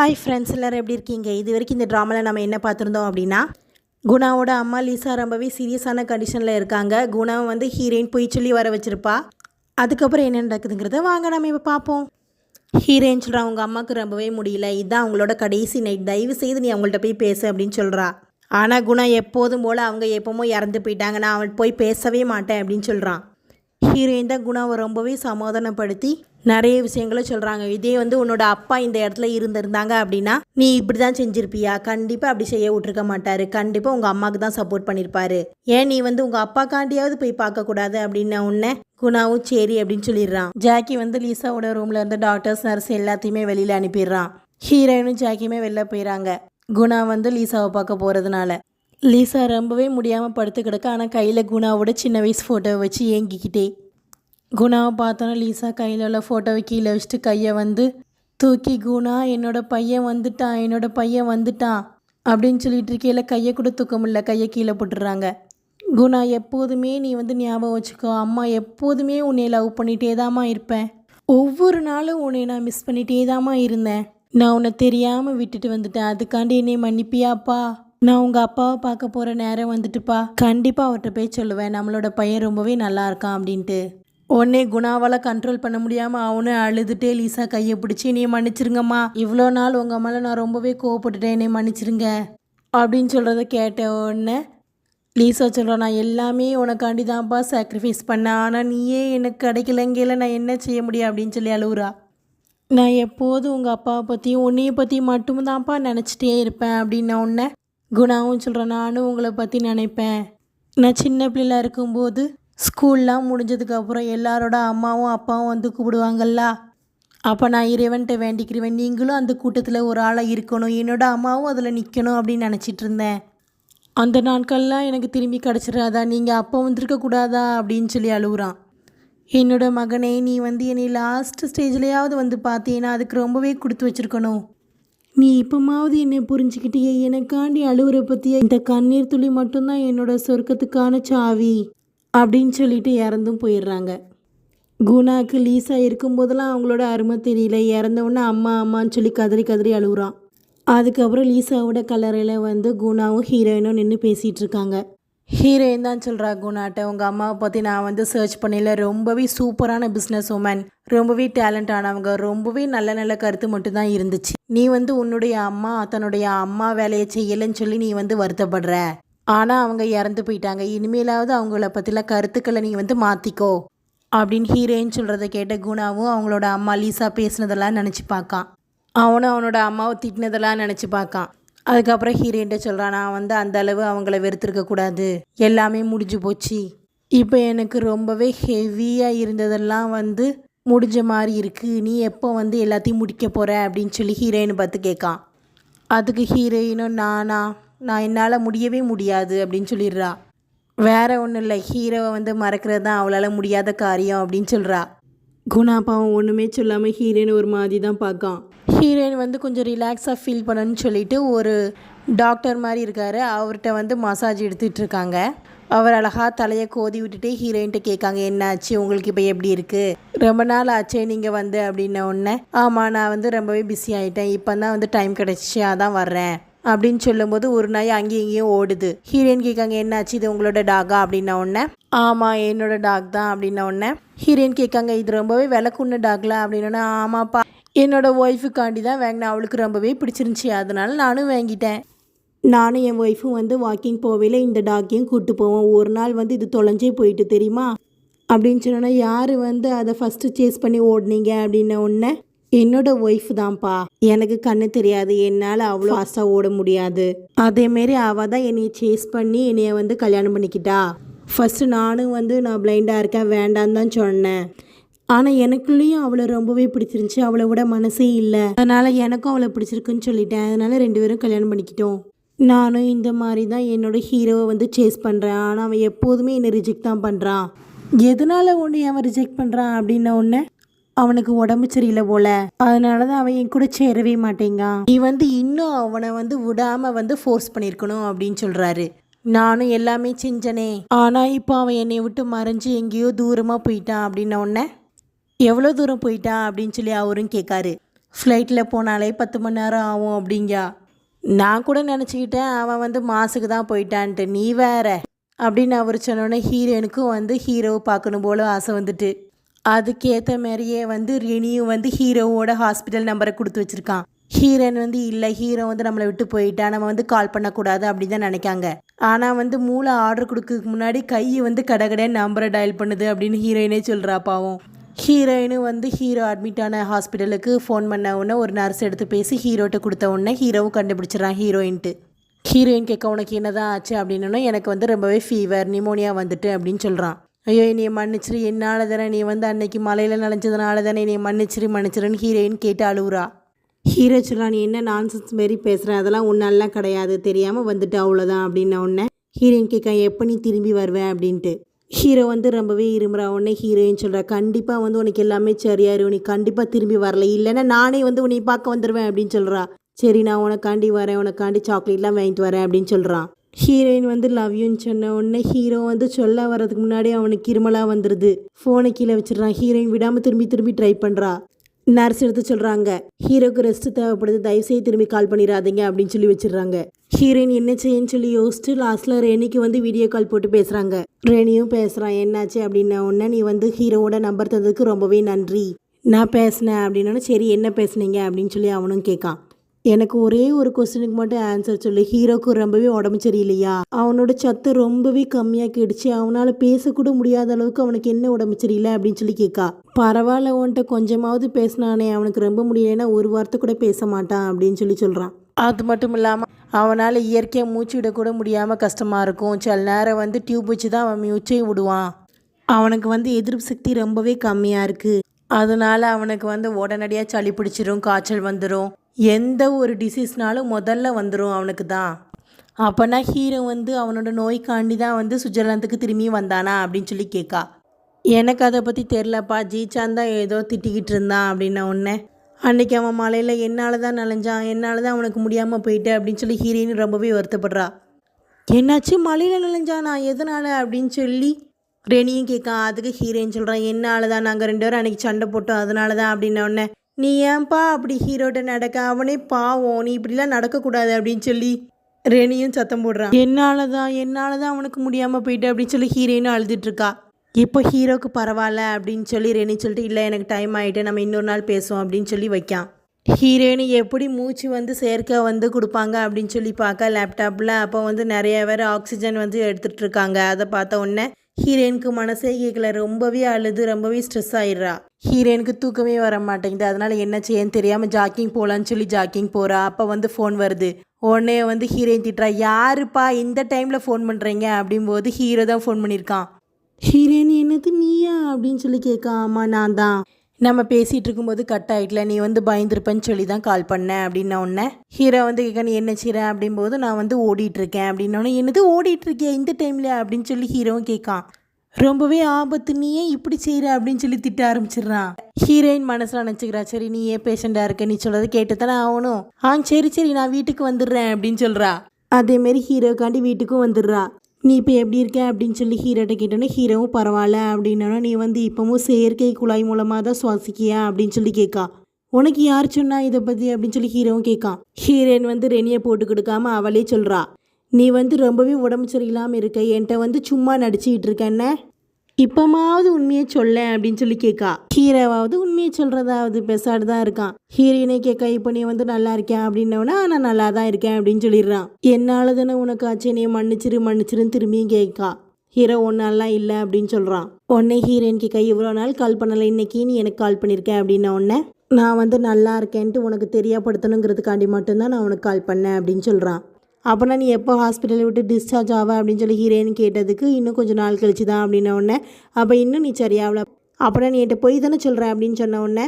Hi friends எல்லோரும் எப்படி இருக்கீங்க? இது வரைக்கும் இந்த ட்ராமாவில் நம்ம என்ன பார்த்துருந்தோம் அப்படின்னா குணாவோட அம்மா லீசா ரொம்பவே சீரியஸான கண்டிஷனில் இருக்காங்க. குணா வந்து ஹீரோயின் போய் சொல்லி வர வச்சுருப்பா. அதுக்கப்புறம் என்ன நடக்குதுங்கிறத வாங்க நம்ம இப்போ பார்ப்போம். ஹீரோயின் சொல்கிறா அவங்க அம்மாவுக்கு ரொம்பவே முடியல. இதுதான் அவங்களோட கடைசி நைட் தயவு செய்து நீ அவங்கள்ட்ட போய் பேசு அப்படின்னு சொல்கிறா ஆனால் குணா எப்போதும் போல் அவங்க எப்போமோ இறந்து போயிட்டாங்க நான் அவன் போய் பேசவே மாட்டேன் அப்படின்னு சொல்கிறான் ஹீரோயின் தான் குணாவை ரொம்பவே சமாதானப்படுத்தி நிறைய விஷயங்களை சொல்கிறாங்க இதே வந்து உன்னோட அப்பா இந்த இடத்துல இருந்திருந்தாங்க அப்படின்னா நீ இப்படி தான் செஞ்சிருப்பியா? கண்டிப்பாக அப்படி செய்ய விட்டுருக்க மாட்டாரு. கண்டிப்பாக உங்கள் அம்மாவுக்கு தான் சப்போர்ட் பண்ணியிருப்பாரு ஏன் நீ வந்து உங்கள் அப்பாக்காண்டியாவது போய் பார்க்கக்கூடாது அப்படின்ன உன்ன குணாவும் சரி அப்படின்னு சொல்லிடுறான். ஜாக்கி வந்து லீசாவோட ரூமில் இருந்து டாக்டர்ஸ் நர்ஸ் எல்லாத்தையுமே வெளியில் அனுப்பிடுறான். ஹீரோயினும் ஜாக்கியுமே வெளில போயிடறாங்க குணா வந்து லீசாவை பார்க்க போகிறதுனால லீசா ரொம்பவே முடியாமல் படுத்து கிடக்க. ஆனால் கையில் குணாவோட சின்ன வயசு ஃபோட்டோவை வச்சு ஏங்கிக்கிட்டே. குணாவை பார்த்தோன்னா லீசா கையில் உள்ள ஃபோட்டோவை கீழே வச்சுட்டு கையை வந்து தூக்கி குணா என்னோட பையன் வந்துட்டான் என்னோட பையன் வந்துட்டான் அப்படின்னு சொல்லிட்டு இருக்கையில் கையை கூட தூக்க முடியல. கையை கீழே போட்டுடுறாங்க. குணா எப்போதுமே நீ வந்து ஞாபகம் வச்சுக்கோ. அம்மா எப்போதுமே உன்னை லவ் பண்ணிகிட்டே தாம்மா இருப்பேன். ஒவ்வொரு நாளும் உன்னை நான் மிஸ் பண்ணிகிட்டே தாம்மா இருந்தேன். நான் உன்னை தெரியாமல் விட்டுட்டு வந்துட்டேன். அதுக்காண்டி என்னை மன்னிப்பியாப்பா நான் உங்கள் அப்பாவை பார்க்க போகிற நேரம் வந்துட்டுப்பா. கண்டிப்பாக அவர்கிட்ட போய் சொல்லுவேன். நம்மளோட பையன் ரொம்பவே நல்லா இருக்கான் அப்படின்ட்டு. உடனே குணாவால் கண்ட்ரோல் பண்ண முடியாமல் அவனே அழுதுட்டே லீசா கையை பிடிச்சி நீ மன்னிச்சிருங்கம்மா. இவ்வளோ நாள் உங்கள் மேலே நான் ரொம்பவே கோவப்பட்டுட்டேன். என்னை மன்னிச்சிருங்க. அப்படின்னு சொல்கிறத கேட்ட உடனே லீசா சொல்கிறேன் நான் எல்லாமே உனக்காண்டி தான்ப்பா சாக்ரிஃபைஸ் பண்ணேன். ஆனால் நீயே எனக்கு கிடைக்கலங்கையில் நான் என்ன செய்ய முடியும்? அப்படின்னு சொல்லி அழுவுறா. நான் எப்போதும் உங்கள் அப்பாவை பற்றியும் உன்னைய பற்றியும் மட்டும்தான்ப்பா நினச்சிட்டே இருப்பேன். அப்படின்ன உடனே குணாவும் சொல்கிறேன் நானும் உங்களை பற்றி நினைப்பேன். நான் சின்ன பிள்ளைலாம் இருக்கும்போது ஸ்கூல்லாம் முடிஞ்சதுக்கப்புறம் எல்லாரோட அம்மாவும் அப்பாவும் வந்து கூப்பிடுவாங்கல்ல. அப்போ நான் இறைவன்கிட்ட வேண்டிக்கிறேன் நீங்களும் அந்த கூட்டத்தில் ஒரு ஆளாக இருக்கணும். என்னோடய அம்மாவும் அதில் நிற்கணும் அப்படின்னு நினச்சிட்டு இருந்தேன். அந்த நாட்கள்லாம் எனக்கு திரும்பி கிடச்சிடாதா நீங்கள் அப்போ வந்திருக்கக்கூடாதா அப்படின்னு சொல்லி அழுகுறான். என்னோட மகனே நீ வந்து என்னை லாஸ்ட் ஸ்டேஜ்லேயாவது வந்து பார்த்தீங்கன்னா அதுக்கு ரொம்பவே கொடுத்து வச்சிருக்கணும். நீ இப்போமாவது என்னை புரிஞ்சுக்கிட்டியே. எனக்காண்டி அழுவுற பற்றிய இந்த கண்ணீர் துளி மட்டும்தான் என்னோட சொர்க்கத்துக்கான சாவி. அப்படின்னு சொல்லிட்டு இறந்தும் போயிடுறாங்க. குணாக்கு லீஸா இருக்கும்போதெல்லாம் அவங்களோட அருமை தெரியல. இறந்த அம்மா அம்மான்னு சொல்லி கதறி கதறி அழுகுறான் அதுக்கப்புறம் லீசாவோட கல்லறையில் வந்து குணாவும் ஹீரோயினும் நின்று பேசிகிட்டு இருக்காங்க. ஹீரோயின் தான் சொல்கிறா குணாட்ட. உங்கள் அம்மாவை பற்றி நான் வந்து சர்ச் பண்ணல. ரொம்பவே சூப்பரான பிஸ்னஸ் உமன் ரொம்பவே டேலண்ட் ஆனவங்க. ரொம்பவே நல்ல நல்ல கருத்து மட்டும்தான் இருந்துச்சு. நீ வந்து உன்னுடைய அம்மா தன்னுடைய அம்மா வேலையை செய்யலைன்னு சொல்லி நீ வந்து வருத்தப்படுற. ஆனால் அவங்க இறந்து போயிட்டாங்க. இனிமேலாவது அவங்கள பற்றிலாம் கருத்துக்களை நீ வந்து மாற்றிக்கோ அப்படின்னு ஹீரோயின் சொல்கிறத கேட்ட குணாவும் அவங்களோட அம்மா லீசா பேசுனதெல்லாம் நினச்சி பார்க்கான். அவனும் அவனோட அம்மாவை திட்டினதெல்லாம் நினச்சி பார்க்கான். அதுக்கப்புறம் ஹீரோயின்ட்ட சொல்கிறான் நான் வந்து அந்த அளவு அவங்கள வெறுத்துருக்கக்கூடாது எல்லாமே முடிஞ்சு போச்சு. இப்போ எனக்கு ரொம்பவே ஹெவியாக இருந்ததெல்லாம் வந்து முடிஞ்ச மாதிரி இருக்குது நீ எப்போ வந்து எல்லாத்தையும் முடிக்க போகிற அப்படின்னு சொல்லி ஹீரோயினை பார்த்து கேட்கான். அதுக்கு ஹீரோயினும் நானா நான் என்னால் முடியவே முடியாது அப்படின்னு சொல்லிடுறா. வேற ஒன்றும் இல்லை ஹீரோவை வந்து மறக்கிறது தான் அவளால் முடியாத காரியம் அப்படின்னு சொல்கிறா குணா பாவம் ஒன்றுமே சொல்லாமல் ஹீரோயின் ஒரு மாதிரி தான் பார்க்கான். ஹீரோயின் வந்து கொஞ்சம் ரிலாக்ஸாக ஃபீல் பண்ணணும்னு சொல்லிட்டு ஒரு டாக்டர் மாதிரி இருக்காரு. அவர்கிட்ட வந்து மசாஜ் எடுத்துகிட்டு இருக்காங்க அவர் அழகாக தலையை கோதி விட்டுட்டு ஹீரோயின்ட்ட கேட்காங்க என்னாச்சு? உங்களுக்கு இப்போ எப்படி இருக்குது ரொம்ப நாள் ஆச்சே நீங்கள் வந்து? அப்படின்ன உடனே ஆமாம் நான் வந்து ரொம்பவே பிஸி ஆகிட்டேன் இப்போ தான் வந்து டைம் கிடச்சி அதான் வர்றேன். அப்படின்னு சொல்லும்போது ஒரு நாய் அங்கேயும் இங்கேயும் ஓடுது. ஹீரோயின் கேட்காங்க என்னாச்சு? இது உங்களோட டாகா அப்படின்ன உடனே ஆமாம் என்னோட டாக் தான். அப்படின்ன உடனே ஹீரோயின் கேட்காங்க இது ரொம்பவே விலக்குன்னு டாக்ல அப்படின்னா ஆமாப்பா. என்னோடய ஒய்ஃபுக்காண்டி தான் வாங்கினேன் அவளுக்கு ரொம்பவே பிடிச்சிருந்துச்சி. அதனால் நானும் வாங்கிட்டேன். நானும் என் ஒய்ஃபும் வந்து வாக்கிங் போவையில் இந்த டாக்கையும் கூப்பிட்டு போவோம். ஒரு நாள் வந்து இது தொலைஞ்சே போயிட்டு தெரியுமா? அப்படின்னு சொன்னோன்னா யார் வந்து அதை ஃபஸ்ட்டு சேஸ் பண்ணி ஓடுனீங்க? அப்படின்ன உடனே என்னோட ஒய்ஃப் தான்ப்பா. எனக்கு கண்ணு தெரியாது. என்னால் அவ்வளோ ஃபாஸ்ட்டாக ஓட முடியாது. அதேமாரி அவள் தான் என்னையை சேஸ் பண்ணி என்னைய வந்து கல்யாணம் பண்ணிக்கிட்டா. ஃபஸ்ட்டு நானும் வந்து நான் பிளைண்டாக இருக்கேன். வேண்டான்னு தான் சொன்னேன். ஆனால் எனக்குள்ளேயும் அவளை ரொம்பவே பிடிச்சிருந்துச்சி. அவளை விட மனசே இல்லை. அதனால் எனக்கும் அவளை பிடிச்சிருக்குன்னு சொல்லிட்டேன். அதனால் ரெண்டு பேரும் கல்யாணம் பண்ணிக்கிட்டோம். நானும் இந்த மாதிரி தான் என்னோட ஹீரோவை வந்து சேஸ் பண்ணுறேன் ஆனால் அவன் எப்போதுமே என்னை ரிஜெக்ட் தான் பண்ணுறான் எதனால் ஒன்று அவன் ரிஜெக்ட் பண்ணுறான் அப்படின்ன ஒன்று அவனுக்கு உடம்பு சரியில்லை போல. அதனால தான் அவன் என் கூட சேரவே மாட்டேங்கான். நீ வந்து இன்னும் அவனை வந்து விடாமல் வந்து ஃபோர்ஸ் பண்ணியிருக்கணும் அப்படின்னு சொல்கிறாரு நானும் எல்லாமே செஞ்சனே. ஆனால் இப்போ அவன் என்னை விட்டு மறைஞ்சு எங்கேயோ தூரமாக போயிட்டான் அப்படின்ன உடனே எவ்வளோ தூரம் போயிட்டான் அப்படின்னு சொல்லி அவரும் கேட்காரு. ஃப்ளைட்டில் போனாலே பத்து மணி நேரம் ஆகும் அப்படிங்கா. நான் கூட நினச்சிக்கிட்டேன் அவன் வந்து மாசுக்கு தான் போயிட்டான்ட்டு. நீ வேற அப்படின்னு அவர் சொன்னோன்னே ஹீரோனுக்கும் வந்து ஹீரோவை பார்க்கணும் போல ஆசை வந்துட்டு. அதுக்கேற்ற மாதிரியே வந்து ரெனியும் வந்து ஹீரோவோட ஹாஸ்பிட்டல் நம்பரை கொடுத்து வச்சிருக்கான். ஹீரோன் வந்து இல்லை ஹீரோ வந்து நம்மளை விட்டு போயிட்டா நம்ம வந்து கால் பண்ணக்கூடாது அப்படின்னு தான் நினைக்காங்க. ஆனால் வந்து மூளை ஆர்டர் கொடுக்கறதுக்கு முன்னாடி கையை வந்து கடகடே நம்பரை டயல் பண்ணுது அப்படின்னு ஹீரோயினே சொல்கிறா பாவம். ஹீரோயினும் வந்து ஹீரோ அட்மிட் ஆன ஹாஸ்பிட்டலுக்கு ஃபோன் பண்ண உடனே ஒரு நர்ஸ் எடுத்து பேசி ஹீரோட்ட கொடுத்த உடனே ஹீரோவும் கண்டுபிடிச்சிடறான் ஹீரோயின்ட்டு. ஹீரோயின் கேட்க உனக்கு என்னதான் ஆச்சு? அப்படின்னா எனக்கு வந்து ரொம்பவே ஃபீவர் நிமோனியா வந்துட்டு அப்படின்னு சொல்கிறான் ஐயோ நீ மன்னிச்சிரு என்னால் தானே நீ வந்து அன்னைக்கு மலையில் நனைஞ்சதுனால தானே நீ மன்னிச்சிரு மன்னிச்சிருன்னு ஹீரோயின் கேட்டு அழுவுறா ஹீரோ சொல்கிறான் நீ என்ன நான்சென்ஸ் மாரி பேசுகிறேன் அதெல்லாம் உன்னாலாம் கிடையாது தெரியாமல் வந்துட்டு அவ்வளோதான் அப்படின்ன உடனே ஹீரோயின் கேட்க எப்போ நீ திரும்பி வருவேன் அப்படின்ட்டு. ஹீரோ வந்து ரொம்பவே இருமுறா உடனே ஹீரோயின் சொல்கிறா கண்டிப்பாக வந்து உனக்கு எல்லாமே சரியாயிரும் நீ கண்டிப்பாக திரும்பி வரல. இல்லைன்னா நானே வந்து உன்னை பார்க்க வந்துடுவேன் அப்படின்னு சொல்கிறா சரி நான் உனக்காண்டி வரேன். உனக்காண்டி சாக்லேட்லாம் வாங்கிட்டு வரேன் அப்படின்னு சொல்கிறான் ஹீரோயின் வந்து லவ் யூன்னு சொன்ன உடனே ஹீரோ வந்து சொல்ல வரதுக்கு முன்னாடி அவனுக்கு இருமலாக வந்துடுது ஃபோனை கீழே வச்சிடுறான். ஹீரோயின் விடாமல் திரும்பி திரும்பி ட்ரை பண்ணுறா நர்ஸ் எடுத்து சொல்கிறாங்க ஹீரோக்கு ரெஸ்ட் தேவைப்படுது தயவுசெய்து திரும்பி கால் பண்ணிடாதீங்க அப்படின்னு சொல்லி வச்சிடுறாங்க. ஹீரோயின் என்ன செய்யன்னு சொல்லி யோசிச்சு லாஸ்ட்டில் ரேணிக்கு வந்து வீடியோ கால் போட்டு பேசுகிறாங்க ரேணியும் பேசுகிறான் என்னாச்சு? அப்படின்ன உடனே நீ வந்து ஹீரோவோட நம்பர் தந்ததுக்கு ரொம்பவே நன்றி. நான் பேசினேன் அப்படின்னா சரி என்ன பேசுனீங்க? அப்படின்னு சொல்லி அவனும் கேட்கான். எனக்கு ஒரே ஒரு கொஸ்டினுக்கு மட்டும் ஆன்சர் சொல்லு. ஹீரோக்கு ரொம்பவே உடம்பு சரியில்லையா? அவனோட சத்து ரொம்பவே கம்மியாக்கிடுச்சு அவனால் பேசக்கூட முடியாத அளவுக்கு அவனுக்கு என்ன உடம்பு சரியில்லை அப்படின்னு சொல்லி கேட்கா பரவாயில்ல உன்ட்ட கொஞ்சமாவது பேசினானே அவனுக்கு ரொம்ப முடியலைன்னா ஒரு வார்த்தை கூட பேச மாட்டான் அப்படின்னு சொல்லி சொல்கிறான் அது மட்டும் இல்லாமல் அவனால் இயற்கையாக மூச்சு விடக்கூட முடியாமல் கஷ்டமாக இருக்கும். சில நேரம் வந்து டியூப் வச்சு தான் அவன் மூச்சையும் விடுவான். அவனுக்கு வந்து எதிர்ப்பு சக்தி ரொம்பவே கம்மியாக இருக்குது அதனால் அவனுக்கு வந்து உடனடியாக சளி பிடிச்சிரும் காய்ச்சல் வந்துடும் எந்த ஒரு டிசீஸ்னாலும் முதல்ல வந்துடும் அவனுக்கு தான் அப்போனா ஹீரோ வந்து அவனோட நோய்க்காண்டி தான் வந்து சுவிட்சர்லாந்துக்கு திரும்பி வந்தானா அப்படின்னு சொல்லி கேட்கா எனக்கு அதை பற்றி தெரிலப்பா ஜீச்சான் தான் ஏதோ திட்டிக்கிட்டு இருந்தான் அப்படின்ன உடனே அன்னைக்கு அவன் மலையில் என்னால் தான் நனைஞ்சான் என்னால் தான் அவனுக்கு முடியாமல் போயிட்டு அப்படின்னு சொல்லி ஹீரோயின் ரொம்பவே வருத்தப்படுறா. என்னாச்சு? மலையில் நனைஞ்சானா எதனால்? அப்படின்னு சொல்லி ரெனியும் கேட்கான் அதுக்கு ஹீரோயின் சொல்கிறான் என்னால் தான் நாங்கள் ரெண்டு பேரும் அன்றைக்கி சண்டை போட்டோம் அதனால தான் அப்படின்ன உடனே நீ ஏன்பா அப்படி ஹீரோட்ட நடக்க? அவனே பாவம். நீ இப்படிலாம் நடக்கக்கூடாது அப்படின்னு சொல்லி ரெனியும் சத்தம் போடுறான். என்னால தான் என்னால தான் அவனுக்கு முடியாமல் போயிட்டு அப்படின்னு சொல்லி ஹீரோயினும் அழுதுட்டு இருக்கா. இப்போ ஹீரோக்கு பரவாயில்ல அப்படின்னு சொல்லி ரெனி சொல்லிட்டு இல்லை எனக்கு டைம் ஆகிட்டு நம்ம இன்னொரு நாள் பேசுவோம் அப்படின்னு சொல்லி வைக்கான். ஹீரோயின் எப்படி மூச்சு வந்து செயற்கை வந்து கொடுப்பாங்க அப்படின்னு சொல்லி பார்க்க லேப்டாப்பில் அப்போ வந்து நிறைய பேர் ஆக்சிஜன் வந்து எடுத்துகிட்டு இருக்காங்க. அதை பார்த்த உடனே ஹீரோயினுக்கு மனசே கேட்கல ரொம்பவே அழுது ரொம்பவே ஸ்ட்ரெஸ் ஆயிடுறா. ஹீரோயினுக்கு தூக்கமே வர மாட்டேங்குது. அதனால என்ன செய்யன்னு தெரியாமல் ஜாக்கிங் போகலான்னு சொல்லி ஜாக்கிங் போகிறா அப்போ வந்து ஃபோன் வருது. உடனே வந்து ஹீரோயின் திட்டுறா யாருப்பா இந்த டைமில் ஃபோன் பண்ணுறீங்க அப்படிம்போது ஹீரோ தான் ஃபோன் பண்ணியிருக்கான். ஹீரோயின் என்னது நீயா? அப்படின்னு சொல்லி கேட்க. ஆமாம் நான் தான். நம்ம பேசிகிட்டு இருக்கும்போது கட் ஆகிட்டல நீ வந்து பயந்துருப்பேன்னு சொல்லி தான் கால் பண்ணேன் அப்படின்ன உடனே ஹீரோ வந்து கேட்க நீ என்ன செய்கிற அப்படிம்போது நான் வந்து ஓடிட்டுருக்கேன் அப்படின்னோடனே என்னது ஓடிட்டு இருக்கியா இந்த டைமில் அப்படின்னு சொல்லி ஹீரோவும் கேட்கான் ரொம்பவே ஆபத்து நீ ஏன் இப்படி செய்கிற அப்படின்னு சொல்லி திட்ட ஆரம்பிச்சிடுறான். ஹீரோயின் மனசில் நினச்சிக்கிறா சரி நீ ஏன் பேஷண்ட்டாக இருக்க? நீ சொல்கிறது கேட்டு தானே ஆகணும். ஆ சரி சரி நான் வீட்டுக்கு வந்துடுறேன் அப்படின்னு சொல்கிறா அதேமாரி ஹீரோக்காண்டி வீட்டுக்கும் வந்துடுறா. நீ இப்போ எப்படி இருக்க அப்படின்னு சொல்லி ஹீரோட்ட கேட்டோன்னே ஹீரோவும் பரவாயில்ல. அப்படின்னா நீ வந்து இப்போவும் செயற்கை குழாய் மூலமாக தான் சுவாசிக்கியா? அப்படின்னு சொல்லி கேட்கா. உனக்கு யார் சொன்னா இதை பற்றி அப்படின்னு சொல்லி ஹீரோவும் கேட்கான் ஹீரோயின் வந்து ரெனியை போட்டு கொடுக்காம அவளே சொல்கிறா நீ வந்து ரொம்பவே உடம்பு சரியில்லாமல் இருக்க. என்கிட்ட வந்து சும்மா நடிச்சுக்கிட்டு இருக்கேன்ன இப்பமாவது உண்மையை சொல்ல அப்படின்னு சொல்லி கேட்கா ஹீரோவாவது உண்மையை சொல்கிறதாவது பெசாடு தான் இருக்கான். ஹீரோயினை கேட்க இப்போ நீ வந்து நல்லா இருக்கேன் அப்படின்னவனா நான் நல்லா தான் இருக்கேன் அப்படின்னு சொல்லிடுறான். என்னால் தானே உனக்கு ஆச்சே நீ மன்னிச்சிரு மன்னிச்சிருன்னு திரும்பியும் கேட்கா ஹீரோ ஒன்னாலாம் இல்லை அப்படின்னு சொல்கிறான் உடனே ஹீரோயின் கேட்க இவ்வளோ நாள் கால் பண்ணலை இன்னைக்கு நீ எனக்கு கால் பண்ணியிருக்கேன் அப்படின்ன உடனே நான் வந்து நல்லா இருக்கேன்ட்டு உனக்கு தெரியப்படுத்தணுங்கிறதுக்காண்டி மட்டும்தான் நான் உனக்கு கால் பண்ணேன் அப்படின்னு சொல்கிறான் அப்போனா நீ எப்போ ஹாஸ்பிட்டலை விட்டு டிஸ்சார்ஜ் ஆவ அப்படின்னு சொல்லி ஹீரோயின் கேட்டதுக்கு இன்னும் கொஞ்சம் நாள் கழிச்சு தான் அப்படின்ன உடனே அப்போ இன்னும் நீ சரியாகல அப்போனா நீ என்கிட்ட போய் தானே சொல்கிற அப்படின்னு சொன்ன உடனே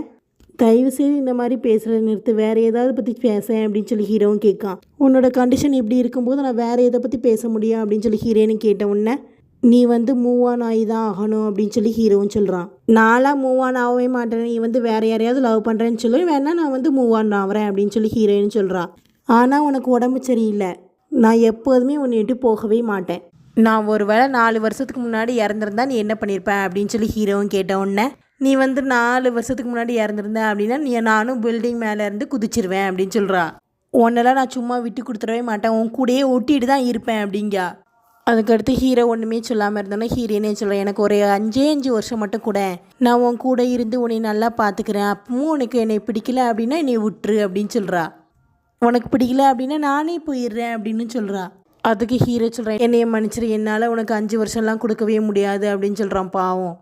தயவு செய்து இந்த மாதிரி பேசுகிறத நிறுத்து வேறு ஏதாவது பற்றி பேசேன் அப்படின்னு சொல்லி ஹீரோவும் கேட்கான். உன்னோட கண்டிஷன் இப்படி இருக்கும்போது நான் வேறு எதை பற்றி பேச முடியும் அப்படின்னு சொல்லி ஹீரோயினும் கேட்ட உடனே நீ வந்து மூவ் ஆன் ஆகி தான் ஆகணும் அப்படின்னு சொல்லி ஹீரோவும் சொல்கிறான் நானாக மூவ் ஆன் ஆகவே மாட்டேன். நீ வந்து வேறு யாரையாவது லவ் பண்ணுறேன்னு சொல்லி. வேணா நான் வந்து மூவ் ஆன் ஆகிறேன் அப்படின்னு சொல்லி ஹீரோயின் சொல்கிறான் ஆனால் உனக்கு உடம்பு சரியில்லை. நான் எப்போதுமே உன்னை விட்டு போகவே மாட்டேன். நான் ஒரு வேளை நாலு வருஷத்துக்கு முன்னாடி இறந்துருந்தா நீ என்ன பண்ணியிருப்ப அப்படின்னு சொல்லி ஹீரோவும் கேட்ட உடனே நீ வந்து நாலு வருஷத்துக்கு முன்னாடி இறந்துருந்த அப்படின்னா நீ நானும் பில்டிங் மேலே இருந்து குதிச்சிருவேன் அப்படின்னு சொல்கிறா உன்னெல்லாம் நான் சும்மா விட்டு கொடுத்துடவே மாட்டேன். உன் கூடயே ஒட்டிட்டு தான் இருப்பேன் அப்படிங்கா. அதுக்கடுத்து ஹீரோ ஒன்றுமே சொல்லாமல் இருந்தோன்னா ஹீரோனே சொல்கிறேன் எனக்கு ஒரு அஞ்சே அஞ்சு வருஷம் மட்டும் கூட. நான் உன் கூட இருந்து உன்னை நல்லா பார்த்துக்கிறேன் அப்பவும் உனக்கு என்னை பிடிக்கல அப்படின்னா என்னை விட்டுரு அப்படின்னு சொல்கிறா உனக்கு பிடிக்கல அப்படின்னா நானே போயிடுறேன் அப்படின்னு சொல்கிறா அதுக்கு ஹீரோ சொல்கிறேன் என்னைய மன்னிச்சிரு என்னால் உனக்கு அஞ்சு வருஷம்லாம் கொடுக்கவே முடியாது அப்படின்னு சொல்கிறான் பாவம்.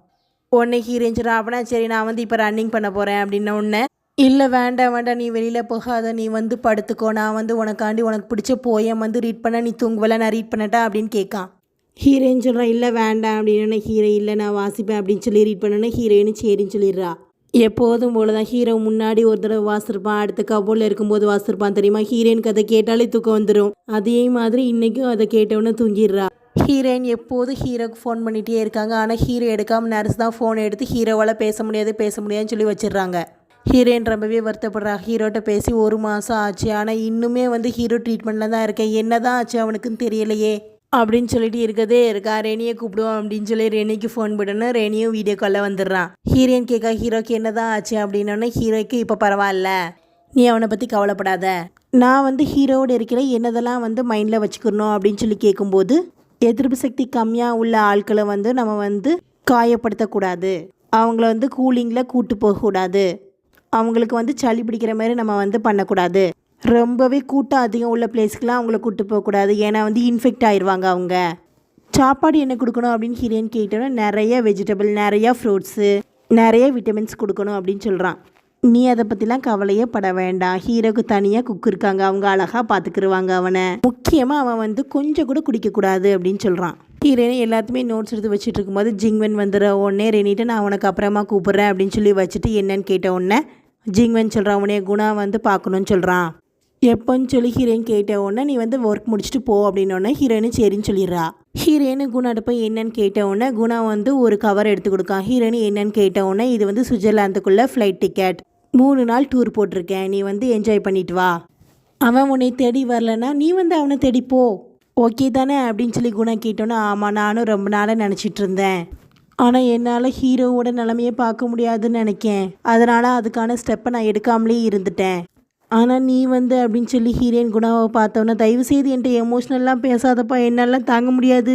உடனே ஹீரோன்னு சொல்கிறான் அப்படின்னா சரி நான் வந்து இப்போ ரன்னிங் பண்ண போகிறேன் அப்படின்ன உடனே இல்லை வேண்டாம் வேண்டாம் நீ வெளியில் போகாத நீ வந்து படுத்துக்கோ நான் வந்து உனக்காண்டி உனக்கு பிடிச்ச போயம் வந்து ரீட் பண்ண நீ தூங்குவல நான் ரீட் பண்ணட்டா அப்படின்னு கேட்கான். ஹீரோன்னு சொல்கிறான் இல்லை வேண்டாம் அப்படின்னு ஹீரோ இல்லை நான் வாசிப்பேன் அப்படின்னு சொல்லி ரீட் பண்ணேன்னா ஹீரோயின்னு சரின்னு சொல்லிடுறா. எப்போதும் போல தான் ஹீரோ முன்னாடி ஒரு தடவை வாசிருப்பான் அடுத்த கபோலில் இருக்கும்போது வாசிருப்பான் தெரியுமா? ஹீரோயின் அதை கேட்டாலே தூக்கம் வந்துடும் அதே மாதிரி இன்றைக்கும் அதை கேட்டவுடனே தூங்கிடுறா. ஹீரோயின் எப்போதும் ஹீரோக்கு ஃபோன் பண்ணிகிட்டே இருக்காங்க. ஆனால் ஹீரோ எடுக்காமல் நர்ஸ் தான் ஃபோன் எடுத்து ஹீரோவால் பேச முடியாது பேச முடியாதுன்னு சொல்லி வச்சிடுறாங்க. ஹீரோயின் ரொம்பவே வருத்தப்படுறா. ஹீரோட்ட பேசி ஒரு மாதம் ஆச்சு. ஆனால் இன்னுமே வந்து ஹீரோ ட்ரீட்மெண்ட்டில் தான் இருக்கேன். என்ன தான் ஆச்சு அவனுக்குன்னு தெரியலையே. அப்படின்னு சொல்லிட்டு இருக்கதே இருக்கா? ரெனியை கூப்பிடுவோம் அப்படின்னு சொல்லி ரெனிக்கு ஃபோன் பண்ணணும் ரேனியும் வீடியோ காலில் வந்துடுறான். ஹீரோயின் கேட்கா ஹீரோக்கு என்னதான் ஆச்சு அப்படின்னோடனே ஹீரோய்க்கு இப்போ பரவாயில்ல. நீ அவனை பற்றி கவலைப்படாத. நான் வந்து ஹீரோவோட இருக்கிற என்னதெல்லாம் வந்து மைண்டில் வச்சுக்கணும் அப்படின்னு சொல்லி கேட்கும்போது எதிர்ப்பு சக்தி கம்மியாக உள்ள ஆட்களை வந்து நம்ம வந்து காயப்படுத்தக்கூடாது. அவங்கள வந்து கூலிங்கில் கூட்டு போகக்கூடாது. அவங்களுக்கு வந்து சளி பிடிக்கிற மாதிரி நம்ம வந்து பண்ணக்கூடாது. ரொம்பவே கூட்டம் அதிகம் உள்ள பிளேஸ்க்கெலாம் அவங்கள கூப்பிட்டு போகக்கூடாது. ஏன்னா வந்து இன்ஃபெக்ட் ஆயிடுவாங்க அவங்க. சாப்பாடு என்ன கொடுக்கணும் அப்படின்னு ஹீரோயின் கேட்டோன்னா நிறைய வெஜிடபிள் நிறைய ஃப்ரூட்ஸு நிறைய விட்டமின்ஸ் கொடுக்கணும் அப்படின்னு சொல்கிறான் நீ அதை பற்றிலாம் கவலையே பட வேண்டாம். ஹீரோக்கு தனியாக குக் இருக்காங்க. அவங்க அழகாக பார்த்துக்குருவாங்க அவனை. முக்கியமாக அவன் வந்து கொஞ்சம் கூட குடிக்கக்கூடாது அப்படின்னு சொல்கிறான் ஹீரோயினை எல்லாத்தையுமே நோட்ஸ் எடுத்து வச்சுட்டு இருக்கும்போது ஜிங்வன் வந்துடுற உடனே ரெனிட்டு நான் உனக்கு அப்புறமா கூப்பிட்றேன் அப்படின்னு சொல்லி வச்சுட்டு என்னன்னு கேட்ட உடனே ஜிங்வன் சொல்கிறான் உடனே குணா வந்து பார்க்கணுன்னு சொல்கிறான் எப்போன்னு சொல்லி ஹீரோயின் கேட்ட உடனே நீ வந்து ஒர்க் முடிச்சுட்டு போ அப்படின்னோடனே ஹீரோயின் சரின்னு சொல்லிடுறா. ஹீரோயின் குணாட்ட போய் என்னன்னு கேட்ட உடனே குணா வந்து ஒரு கவர் எடுத்து கொடுக்கான். ஹீரோயின் என்னன்னு கேட்ட உடனே இது வந்து சுவிட்சர்லாந்துக்குள்ள ஃப்ளைட் டிக்கெட் மூணு நாள் டூர் போட்டிருக்கேன். நீ வந்து என்ஜாய் பண்ணிட்டு வா. அவன் உன்னை தேடி வரலன்னா நீ வந்து அவனை தேடி போ. ஓகே தானே? அப்படின்னு சொல்லி குணா கேட்டோன்னே ஆமாம் நானும் ரொம்ப நாளாக நினச்சிட்டு இருந்தேன். ஆனால் என்னால் ஹீரோவோட நிலமையை பார்க்க முடியாதுன்னு நினைக்கேன். அதனால் அதுக்கான ஸ்டெப்பை நான் எடுக்காமலே இருந்துட்டேன். ஆனால் நீ வந்து அப்படின்னு சொல்லி ஹீரோயின் குணாவை பார்த்தோன்னே தயவு செய்து என்கிட்ட எமோஷ்னல்லாம் பேசாதப்பா என்னெல்லாம் தாங்க முடியாது.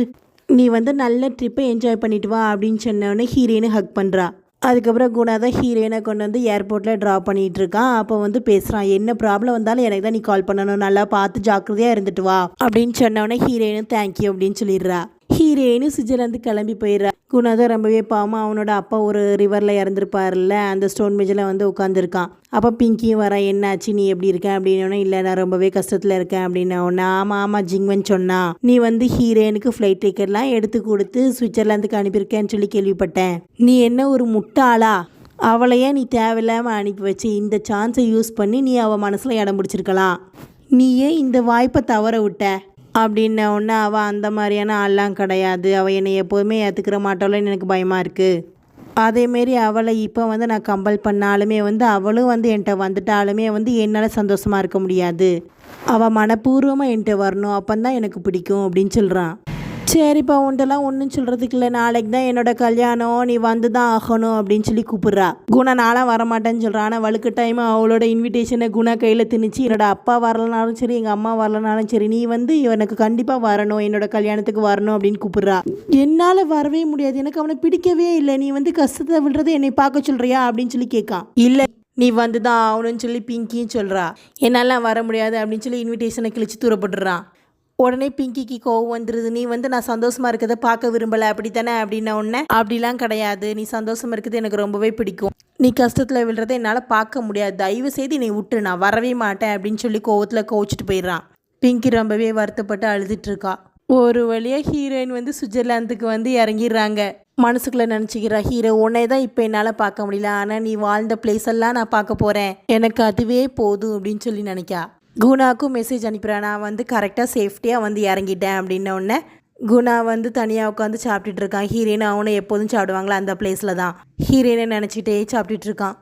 நீ வந்து நல்ல ட்ரிப்பை என்ஜாய் பண்ணிட்டு வா அப்படின்னு சொன்னோடனே ஹீரோயினை ஹக் பண்ணுறா அதுக்கப்புறம் குணா தான் ஹீரோயினை கொண்டு வந்து ஏர்போர்ட்டில் ட்ராப் பண்ணிட்டு இருக்கான் அப்போ வந்து பேசுகிறான் என்ன ப்ராப்ளம் வந்தாலும் எனக்கு தான் நீ கால் பண்ணணும். நல்லா பார்த்து ஜாக்கிரதையாக இருந்துட்டு வா. அப்படின்னு சொன்னோடனே ஹீரோயினு தேங்க்யூ அப்படின்னு சொல்லிடுறா. ஹீரோயினு சுவிட்சர்லாந்து கிளம்பி போயிடுறா. குணா ரொம்பவே பாவமாக அவனோட அப்பா ஒரு ரிவரில் இறந்துருப்பார்ல அந்த ஸ்டோன் மேஜில் வந்து உட்காந்துருக்கான் அப்போ பிங்கியும் வர என்னாச்சு? நீ எப்படி இருக்க? அப்படின்னோடனே இல்லை நான் ரொம்பவே கஷ்டத்தில் இருக்கேன் அப்படின்னு ஆமாம் ஆமாம் ஜிங்வன் சொன்னான் நீ வந்து ஹீரோயினுக்கு ஃப்ளைட் டிக்கெட்லாம் எடுத்து கொடுத்து சுவிட்சர்லாந்துக்கு அனுப்பியிருக்கேன்னு சொல்லி கேள்விப்பட்டேன். நீ என்ன ஒரு முட்டாளா? அவளையே நீ தேவையில்லாமல் அனுப்பி வச்சு இந்த சான்ஸை யூஸ் பண்ணி நீ அவள் மனசில் இடம் பிடிச்சிருக்கலாம். நீ ஏன் இந்த வாய்ப்பை தவற விட்ட. அப்படின்ன உடனே அவள் அந்த மாதிரியான ஆள்லாம் கிடையாது. அவள் என்னை எப்போதுமே ஏற்றுக்கிற மாட்டாளோன்னு எனக்கு பயமாக இருக்குது அதேமாரி அவளை இப்போ வந்து நான் கம்பல் பண்ணாலுமே வந்து அவளும் வந்து என்கிட்ட வந்துட்டாலுமே வந்து என்னால் சந்தோஷமாக இருக்க முடியாது. அவள் மனப்பூர்வமாக என்கிட்ட வரணும். அப்போ தான் எனக்கு பிடிக்கும் அப்படின்னு சொல்கிறான் சரிப்பா உன்ட்டெல்லாம் ஒன்றும் சொல்கிறதுக்கு இல்லை. நாளைக்கு தான் என்னோட கல்யாணம். நீ வந்து தான் ஆகணும் அப்படின்னு சொல்லி கூப்பிட்றா. குணா நாளாக வரமாட்டேன்னு சொல்கிறான் ஆனால் வழுக்க டைம் அவளோட இன்விடேஷனை குணா கையில் திணிச்சு என்னோட அப்பா வரலனாலும் சரி எங்கள் அம்மா வரலனாலும் சரி நீ வந்து எனக்கு கண்டிப்பாக வரணும். என்னோட கல்யாணத்துக்கு வரணும் அப்படின்னு கூப்பிட்றா. என்னால் வரவே முடியாது. எனக்கு அவனை பிடிக்கவே இல்லை. நீ வந்து கஷ்டத்தை விடுறதை என்னை பார்க்க சொல்கிறியா அப்படின்னு சொல்லி கேட்கான் இல்லை நீ வந்து தான் ஆகணும்னு சொல்லி பிங்கியும் சொல்கிறா என்னால் வர முடியாது அப்படின்னு சொல்லி இன்விடேஷனை கிழிச்சு தூரப்படுறான் உடனே பிங்கிக்கு கோவம் வந்துடுது நீ வந்து நான் சந்தோஷமா இருக்கிறத பார்க்க விரும்பலை அப்படி தானே அப்படின்ன உடனே அப்படிலாம் கிடையாது. நீ சந்தோஷம் இருக்கிறது எனக்கு ரொம்பவே பிடிக்கும். நீ கஷ்டத்தில் விழுறத என்னால் பார்க்க முடியாது. தயவு செய்து நீ விட்டு நான் வரவே மாட்டேன் அப்படின்னு சொல்லி கோவத்தில் கோவிச்சிட்டு போயிடுறான். பிங்கி ரொம்பவே வருத்தப்பட்டு அழுதுட்டு இருக்கா. ஒரு வழியாக ஹீரோயின் வந்து சுவிட்சர்லாந்துக்கு வந்து இறங்கிடுறாங்க. மனசுக்குள்ளே நினச்சிக்கிறா ஹீரோ உன்னே தான் இப்போ என்னால் பார்க்க முடியல. ஆனால் நீ வாழ்ந்த பிளேஸ் எல்லாம் நான் பார்க்க போகிறேன் எனக்கு அதுவே போதும் அப்படின்னு சொல்லி நினைக்கா. குணாக்கும் மெசேஜ் அனுப்புகிறேன் நான் வந்து கரெக்டாக சேஃப்டியாக வந்து இறங்கிட்டேன் அப்படின்ன உடனே குணா வந்து தனியாக உட்காந்து சாப்பிட்டுட்டு இருக்கான். ஹீரோயின் அவனை எப்போதும் சாப்பிடுவாங்களா அந்த பிளேஸில் தான். ஹீரோயினை நினச்சிட்டே சாப்பிட்டுட்டு இருக்கான்.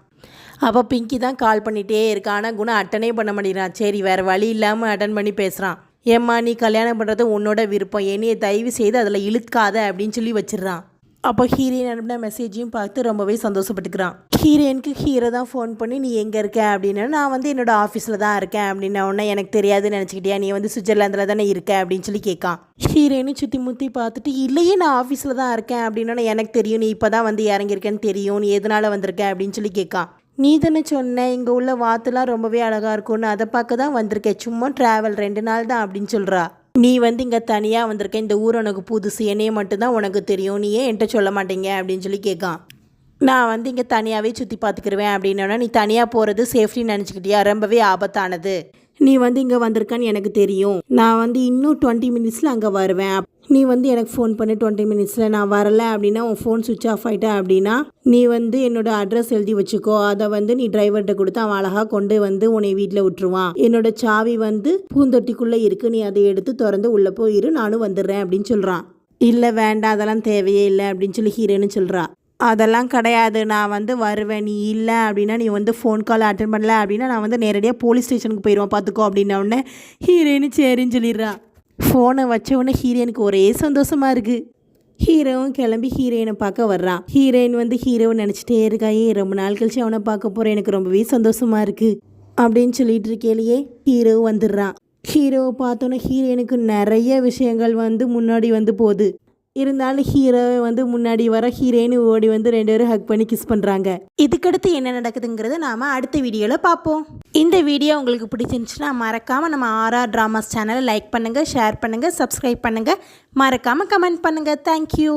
அப்போ பிங்கி தான் கால் பண்ணிகிட்டே இருக்கான் ஆனால் குணா அட்டனே பண்ண மாட்டேங்கிறான் சரி வேறு வழி இல்லாமல் அட்டன் பண்ணி பேசுகிறான் ஏம்மா நீ கல்யாணம் பண்ணுறது உன்னோட விருப்பம். என்னையை தயவு செய்து அதில் இழுக்காத அப்படின்னு சொல்லி வச்சிடுறான். அப்போ ஹீரோயின் அனுப்பின மெசேஜையும் பார்த்து ரொம்பவே சந்தோஷப்பட்டுக்கிறான். ஹீரோயினுக்கு ஹீரோ தான் ஃபோன் பண்ணி நீ எங்கே இருக்க? அப்படின்னு நான் வந்து என்னோட ஆஃபீஸில் தான் இருக்கேன். அப்படின்ன உடனே எனக்கு தெரியாதுன்னு நினச்சிக்கிட்டியா? நீ வந்து சுவிட்சர்லாந்தில் தானே இருக்க? அப்படின்னு சொல்லி கேட்கான். ஹீரோயினும் சுற்றி முற்றி பார்த்துட்டு இல்லையே நான் ஆஃபீஸில் தான் இருக்கேன். அப்படின்னா எனக்கு தெரியும் நீ இப்போ தான் வந்து இறங்கியிருக்கேன்னு தெரியும். நீ எதனால் வந்திருக்க? அப்படின்னு சொல்லி கேட்கான். நீ தானே சொன்ன இங்கே உள்ள வாத்துலாம் ரொம்பவே அழகாக இருக்கும்னு அதை பார்க்க தான் வந்திருக்கேன். சும்மா ட்ராவல் ரெண்டு நாள் தான் அப்படின்னு சொல்கிறா நீ வந்து இங்கே தனியாக வந்திருக்க இந்த ஊர் உனக்கு புதுசு என்னையே மட்டும்தான் உனக்கு தெரியும். நீ ஏன் என்கிட்ட சொல்ல மாட்டீங்க? அப்படின்னு சொல்லி கேட்கான். நான் வந்து இங்கே தனியாகவே சுற்றி பார்த்துக்கிருவேன் அப்படின்னா நீ தனியாக போகிறது சேஃப்டின்னு நினச்சிக்கிட்டியா? ரொம்பவே ஆபத்தானது. நீ வந்து இங்கே வந்திருக்கான்னு எனக்கு தெரியும். நான் வந்து இன்னும் டுவெண்ட்டி மினிட்ஸில் அங்கே வருவேன். நீ வந்து எனக்கு ஃபோன் பண்ணு டுவெண்ட்டி மினிட்ஸில் நான் வரலை அப்படின்னா உன் ஃபோன் சுவிட்ச் ஆஃப் ஆகிட்டேன் அப்படின்னா நீ வந்து என்னோட அட்ரஸ் எழுதி வச்சுக்கோ. அதை வந்து நீ டிரைவர்கிட்ட கொடுத்து அவன் அழகாக கொண்டு வந்து உன்னை வீட்டில் விட்டுருவான். என்னோட சாவி வந்து பூந்தொட்டிக்குள்ளே இருக்கு. நீ அதை எடுத்து திறந்து உள்ளே போயிரு நானும் வந்துடுறேன் அப்படின்னு சொல்கிறான் இல்லை வேண்டாம் அதெல்லாம் தேவையே இல்லை அப்படின்னு சொல்லி ஹீரோன்னு சொல்கிறா அதெல்லாம் கிடையாது. நான் வந்து வருவேன். நீ இல்லை அப்படின்னா நீ வந்து ஃபோன் கால் அட்டன் பண்ணல அப்படின்னா நான் வந்து நேரடியாக போலீஸ் ஸ்டேஷனுக்கு போயிடுவேன் பார்த்துக்கோ அப்படின்ன உடனே ஹீரோயினு சரின்னு சொல்லிடுறா ஃபோனை வச்ச உடனே ஹீரோயினுக்கு ஒரே சந்தோஷமா இருக்கு. ஹீரோவும் கிளம்பி ஹீரோயினை பார்க்க வர்றான். ஹீரோயின் வந்து ஹீரோவை நினச்சிட்டே இருக்கா ஏ ரொம்ப நாள் கழிச்சு அவனை பார்க்க போகிறேன் எனக்கு ரொம்பவே சந்தோஷமா இருக்கு. அப்படின்னு சொல்லிட்டு இருக்கையிலேயே ஹீரோ வந்துடுறான். ஹீரோவை பார்த்தோன்னே ஹீரோயினுக்கு நிறைய விஷயங்கள் வந்து முன்னாடி வந்து போகுது. இருந்தாலும் ஹீரோவை வந்து முன்னாடி வர ஹீரோயின்னு ஓடி வந்து ரெண்டு பேரும் ஹக் பண்ணி கிஸ் பண்ணுறாங்க இதுக்கடுத்து என்ன நடக்குதுங்கிறத நாம் அடுத்த வீடியோவில் பார்ப்போம். இந்த வீடியோ உங்களுக்கு பிடிச்சிருந்துச்சுன்னா மறக்காமல் நம்ம ஆர்ஆர் ட்ராமாஸ் சேனலை லைக் பண்ணுங்கள் ஷேர் பண்ணுங்கள் சப்ஸ்கிரைப் பண்ணுங்கள் மறக்காமல் கமெண்ட் பண்ணுங்கள் தேங்க்யூ